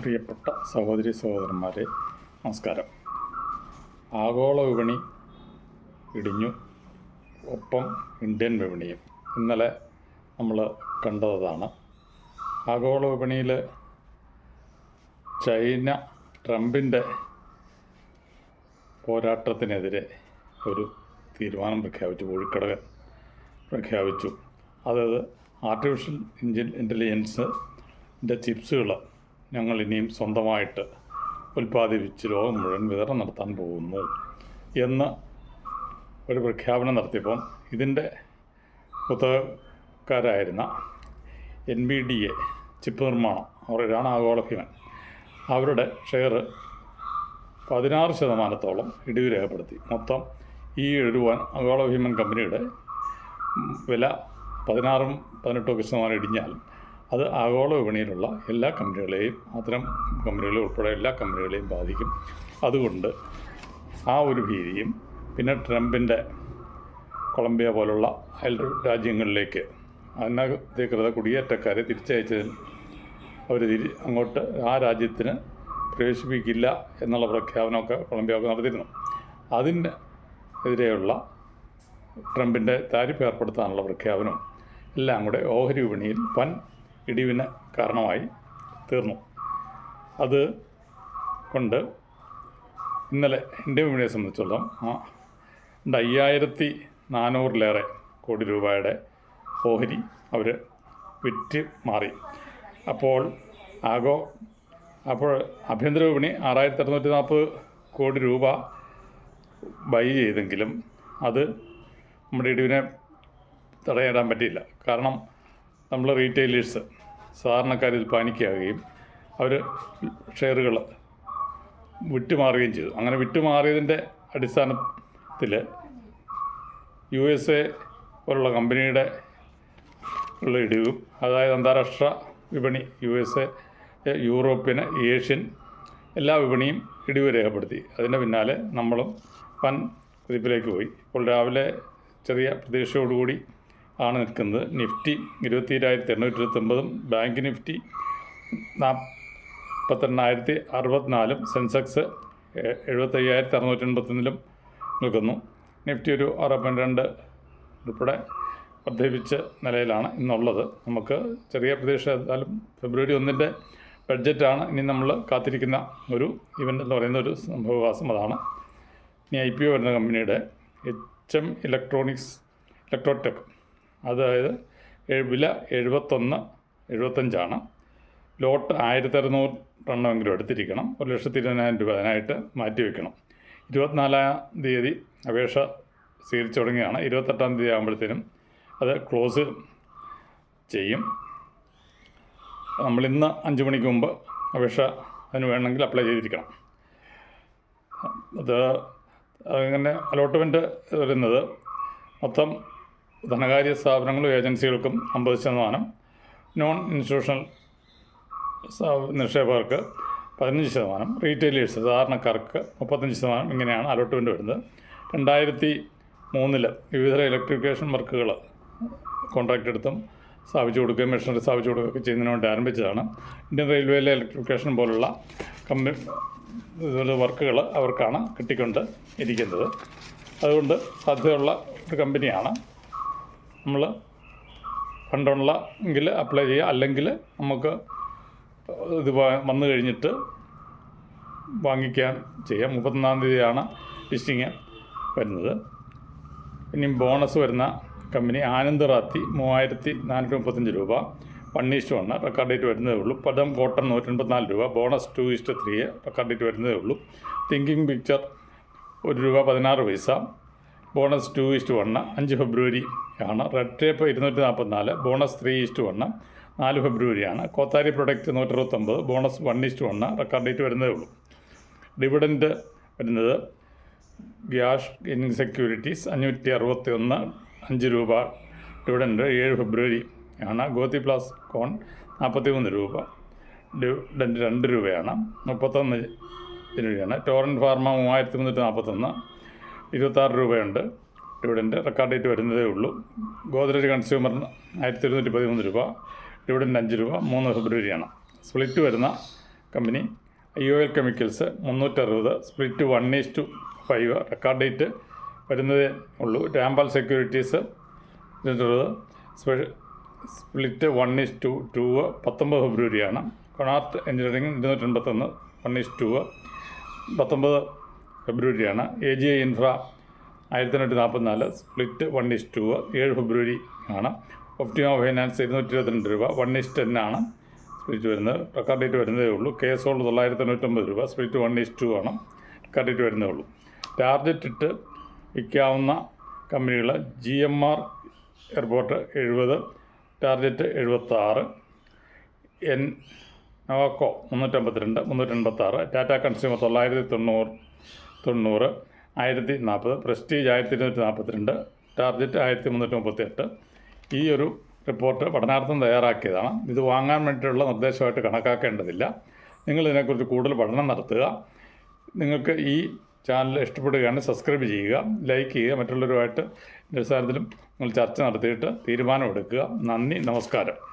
പ്രിയപ്പെട്ട സഹോദരി സഹോദരന്മാരെ നമസ്കാരം. ആഗോള വിപണി ഇടിഞ്ഞു. ഒപ്പം ഇന്ത്യൻ വിപണിയും. ഇന്നലെ നമ്മൾ കണ്ടതാണ്. ആഗോള വിപണിയിൽ ചൈന ട്രംപിന്റെ പോരാട്ടത്തിനെതിരെ ഒരു തീരുമാനം പ്രഖ്യാപിച്ചു ഒഴിക്കടകൻ പ്രഖ്യാപിച്ചു. അതായത് ആർട്ടിഫിഷ്യൽ ഇൻജൻ ഇന്റലിജൻസിന്റെ ചിപ്സുകൾ ഞങ്ങൾ ഇനിയും സ്വന്തമായിട്ട് ഉൽപ്പാദിപ്പിച്ച് ലോകം മുഴുവൻ വിതരണം നടത്താൻ പോകുന്നു എന്ന് ഒരു പ്രഖ്യാപനം നടത്തിയപ്പം ഇതിന്റെ പുസ്തകക്കാരായിരുന്ന N B D A chip നിർമ്മാണം അവരുടെയാണ് ആഗോള ഭീമൻ അവരുടെ ഷെയർ പതിനാറ് ശതമാനത്തോളം ഇടിവ് രേഖപ്പെടുത്തി. മൊത്തം ഈ ഒരു ആഗോള ഭീമൻ കമ്പനിയുടെ വില പതിനാറും പതിനെട്ടും ഒക്കെ ശതമാനം ഇടിഞ്ഞാൽ അത് ആഗോള വിപണിയിലുള്ള എല്ലാ കമ്പനികളെയും അത്തരം കമ്പനികളെ ഉൾപ്പെടെ എല്ലാ കമ്പനികളെയും ബാധിക്കും. അതുകൊണ്ട് ആ ഒരു ഭീതിയും പിന്നെ ട്രംപിന്റെ കൊളംബിയ പോലുള്ള അയൽ രാജ്യങ്ങളിലേക്ക് അനധികൃത കുടിയേറ്റക്കാരെ തിരിച്ചയച്ചതിന് അവർ തിരി അങ്ങോട്ട് ആ രാജ്യത്തിന് പ്രവേശിപ്പിക്കില്ല എന്നുള്ള പ്രഖ്യാപനമൊക്കെ കൊളംബിയ ഒക്കെ നടത്തിയിരുന്നു. അതിന് എതിരെയുള്ള ട്രംപിന്റെ താരിഫ് ഏർപ്പെടുത്താനുള്ള പ്രഖ്യാപനം എല്ലാം കൂടെ ഓഹരി വിപണിയിൽ വൻ ഇടിവിന് കാരണമായി തീർന്നു. അത് കൊണ്ട് ഇന്നലെ ഇന്ത്യൻ വിപണിയെ സംബന്ധിച്ചിടത്തോളം ഉണ്ട് അയ്യായിരത്തി നാനൂറിലേറെ കോടി രൂപയുടെ ഓഹരി അവർ വിറ്റ് മാറി. അപ്പോൾ ആഗോ അപ്പോൾ ആഭ്യന്തര വിപണി ആറായിരത്തി അറുന്നൂറ്റി നാൽപ്പത് കോടി രൂപ ബൈ ചെയ്തെങ്കിലും അത് നമ്മുടെ ഇടിവിനെ തടയിടാൻ പറ്റിയില്ല. കാരണം നമ്മൾ റീറ്റെയിലേഴ്സ് സാധാരണക്കാരിൽ പാനിക്കാവുകയും അവർ ഷെയറുകൾ വിട്ടുമാറുകയും ചെയ്തു. അങ്ങനെ വിട്ടുമാറിയതിന്റെ അടിസ്ഥാനത്തിൽ യു എസ് എ പോലുള്ള കമ്പനിയുടെ ഉള്ള ഇടിവും അതായത് അന്താരാഷ്ട്ര വിപണി U S A European Asian എല്ലാ വിപണിയും ഇടിവ് രേഖപ്പെടുത്തി. അതിന്റെ പിന്നാലെ നമ്മളും വൻ കുതിപ്പിലേക്ക് പോയി. ഇപ്പോൾ രാവിലെ ചെറിയ പ്രതീക്ഷയോടുകൂടി ആണ് നിൽക്കുന്നത്. നിഫ്റ്റി ഇരുപത്തി ഏഴായിരത്തി എണ്ണൂറ്റി ഇരുപത്തൊമ്പതും ബാങ്ക് നിഫ്റ്റി നാൽപ്പത്തെണ്ണായിരത്തി അറുപത്തിനാലും സെൻസെക്സ് എഴുപത്തയ്യായിരത്തി അറുന്നൂറ്റി എൺപത്തൊന്നിലും നിൽക്കുന്നു. നിഫ്റ്റി ഒരു ആറ് പോയിന്റ് രണ്ട് ഉൾപ്പെടെ വർദ്ധിപ്പിച്ച നിലയിലാണ് ഇന്നുള്ളത്. നമുക്ക് ചെറിയ പ്രതീക്ഷ എന്തായാലും ഫെബ്രുവരി ഒന്നിന്റെ ബഡ്ജറ്റാണ് ഇനി നമ്മൾ കാത്തിരിക്കുന്ന ഒരു ഇവന്റ് എന്ന് പറയുന്ന ഒരു സംഭവവാസം അതാണ്. ഇനി ഐ പി ഒ വരുന്ന കമ്പനിയുടെ എച്ച് എം ഇലക്ട്രോണിക്സ് ഇലക്ട്രോടെക് അതായത് വില എഴുപത്തൊന്ന് എഴുപത്തഞ്ചാണ്. ലോട്ട് ആയിരത്തി അറുന്നൂറ് ടണ്ണമെങ്കിലും എടുത്തിരിക്കണം. ഒരു ലക്ഷത്തി ഇരുപതിനായിരം രൂപ അതിനായിട്ട് മാറ്റി വെക്കണം. ഇരുപത്തിനാലാം തീയതി അപേക്ഷ സ്വീകരിച്ചു തുടങ്ങിയാണ്. ഇരുപത്തെട്ടാം തീയതി ആകുമ്പോഴത്തേനും അത് ക്ലോസ് ചെയ്യും. നമ്മളിന്ന് അഞ്ച് മണിക്ക് മുമ്പ് അപേക്ഷ അതിന് വേണമെങ്കിൽ അപ്ലൈ ചെയ്തിരിക്കണം. അത് അങ്ങനെ അലോട്ട്മെന്റ് വരുന്നത് മൊത്തം ധനകാര്യ സ്ഥാപനങ്ങളും ഏജൻസികൾക്കും അമ്പത് ശതമാനം. നോൺ ഇൻസ്റ്റിറ്റ്യൂഷണൽ നിക്ഷേപകർക്ക് പതിനഞ്ച് ശതമാനം. റീറ്റെയിലേഴ്സ് സാധാരണക്കാർക്ക് മുപ്പത്തഞ്ച് ശതമാനം ഇങ്ങനെയാണ് അലോട്ട്മെന്റ് വരുന്നത്. രണ്ടായിരത്തി മൂന്നിൽ വിവിധ ഇലക്ട്രിഫിക്കേഷൻ വർക്കുകൾ കോൺട്രാക്റ്റ് എടുത്തും സ്ഥാപിച്ചു കൊടുക്കുകയും മെഷീനറി സ്ഥാപിച്ചു കൊടുക്കുകയൊക്കെ ചെയ്യുന്നതിന് വേണ്ടി ആരംഭിച്ചതാണ്. ഇന്ത്യൻ റെയിൽവേയിലെ ഇലക്ട്രിഫിക്കേഷൻ പോലുള്ള കമ്പനി ഇതുപോലെ വർക്കുകൾ അവർക്കാണ് കിട്ടിക്കൊണ്ട് ഇരിക്കുന്നത്. അതുകൊണ്ട് സാധ്യതയുള്ള ഒരു കമ്പനിയാണ് നമ്മൾ ഫണ്ടുള്ള എങ്കിൽ അപ്ലൈ ചെയ്യുക. അല്ലെങ്കിൽ നമുക്ക് ഇത് വന്നു കഴിഞ്ഞിട്ട് വാങ്ങിക്കാൻ ചെയ്യാം. മുപ്പത്തൊന്നാം തീയതിയാണ് ലിസ്റ്റിങ് വരുന്നത്. ഇനിയും ബോണസ് വരുന്ന കമ്പനി ആനന്ദ് റാത്തി മൂവായിരത്തി നാനൂറ്റി മുപ്പത്തഞ്ച് രൂപ one is to one record date വരുന്നതേ ഉള്ളൂ. പദം കോട്ടൺ നൂറ്റി എൺപത്തിനാല് രൂപ bonus two is to three record date വരുന്നതേ ഉള്ളൂ. തിങ്കിങ് പിക്ചർ ഒരു രൂപ പതിനാറ് പൈസ. ബോണസ് ടു ഈസ്റ്റ് വണ്ണ് അഞ്ച് ഫെബ്രുവരി ആണ് റെഡ് ടേപ്പ് ഇരുന്നൂറ്റി നാൽപ്പത്തിനാല് ബോണസ് ത്രീ ഈസ്റ്റ് വണ്ണ് നാല് ഫെബ്രുവരിയാണ്. Kothari product നൂറ്ററുപത്തൊമ്പത് bonus one is to one record date വരുന്നതേ ഉള്ളൂ. ഡിവിഡന്റ് വരുന്നത് ഗ്യാഷ് ഇൻസെക്യൂരിറ്റീസ് അഞ്ഞൂറ്റി അറുപത്തി ഒന്ന് അഞ്ച് രൂപ. ഡിവിഡന്റ് ഏഴ് ഫെബ്രുവരി ആണ് ഗോതി പ്ലസ് കോൺ നാൽപ്പത്തി മൂന്ന് രൂപ. ഡിവിഡന്റ് രണ്ട് രൂപയാണ്. മുപ്പത്തൊന്ന് രൂപയാണ്. ടോറൻ ഫാർമ മൂവായിരത്തി മുന്നൂറ്റി നാൽപ്പത്തൊന്ന് ഇരുപത്താറ് രൂപയുണ്ട്. ഡിവിഡന്റ് റെക്കോർഡ് ഡേറ്റ് വരുന്നതേ ഉള്ളൂ. ഗോദ്രേജ് കൺസ്യൂമറിന് ആയിരത്തി ഇരുന്നൂറ്റി പതിമൂന്ന് രൂപ. ഡിവിഡന്റ് അഞ്ച് രൂപ. മൂന്ന് ഫെബ്രുവരിയാണ്. സ്പ്ലിറ്റ് വരുന്ന company I O L chemicals മുന്നൂറ്ററുപത്. Split one is to five. Record date വരുന്നതേ ഉള്ളൂ. Rampal securities ഇരുന്നൂറ്ററുപത്. Split one is to two പത്തൊമ്പത് ഫെബ്രുവരിയാണ്. കൊണാർട്ട് എഞ്ചിനീയറിംഗ് ഇരുന്നൂറ്റൻപത്തൊന്ന്. വൺ ഈസ് ടു പത്തൊമ്പത് ഫെബ്രുവരിയാണ്. എ ജി ഐ ഇൻഫ്ര ആയിരത്തി തൊണ്ണൂറ്റി നാൽപ്പത്തിനാല് സ്പ്ലിറ്റ് വൺ ഈസ് ടു ഏഴ് ഫെബ്രുവരി ആണ്. ഒപ്റ്റിമ ഫൈനാൻസ് ഇരുന്നൂറ്റി ഇരുപത്തിരണ്ട് രൂപ വൺ ഈസ് ടെൻ ആണ് സ്പ്ലിറ്റ് വരുന്നത്. റെക്കോർഡ് ഡേറ്റ് വരുന്നതേ ഉള്ളൂ. കെ എസ് ഓൾ തൊള്ളായിരത്തി തൊണ്ണൂറ്റൊമ്പത് രൂപ സ്പ്ലിറ്റ് വൺ ഈസ് ടു ആണ് റെക്കോർഡ് ഡേറ്റ് വരുന്നതേ ഉള്ളൂ. ടാർജറ്റ് ഇട്ട് വിൽക്കാവുന്ന കമ്പനികൾ ജി എം ആർ എയർപോർട്ട് എഴുപത് ടാർജറ്റ് എഴുപത്താറ് എൻ നവാക്കോ മുന്നൂറ്റമ്പത്തിരണ്ട് മുന്നൂറ്റൻപത്താറ് ടാറ്റ കൺസ്യൂമർ തൊള്ളായിരത്തി തൊണ്ണൂറ് തൊണ്ണൂറ് ആയിരത്തി നാൽപ്പത് പ്രസ്റ്റീജ് ആയിരത്തി ഇരുന്നൂറ്റി നാൽപ്പത്തിരണ്ട് ടാർജറ്റ് ആയിരത്തി മുന്നൂറ്റി മുപ്പത്തി എട്ട് ഈ ഒരു റിപ്പോർട്ട് പഠനാർത്ഥം തയ്യാറാക്കിയതാണ്. ഇത് വാങ്ങാൻ വേണ്ടിയിട്ടുള്ള നിർദ്ദേശമായിട്ട് കണക്കാക്കേണ്ടതില്ല. നിങ്ങൾ ഇതിനെക്കുറിച്ച് കൂടുതൽ പഠനം നടത്തുക. നിങ്ങൾക്ക് ഈ ചാനൽ ഇഷ്ടപ്പെടുകയാണ് സബ്സ്ക്രൈബ് ചെയ്യുക ലൈക്ക് ചെയ്യുക മറ്റുള്ളവരുമായിട്ട് നിസ്സാരത്തിലും നിങ്ങൾ ചർച്ച നടത്തിയിട്ട് തീരുമാനമെടുക്കുക. നന്ദി നമസ്കാരം.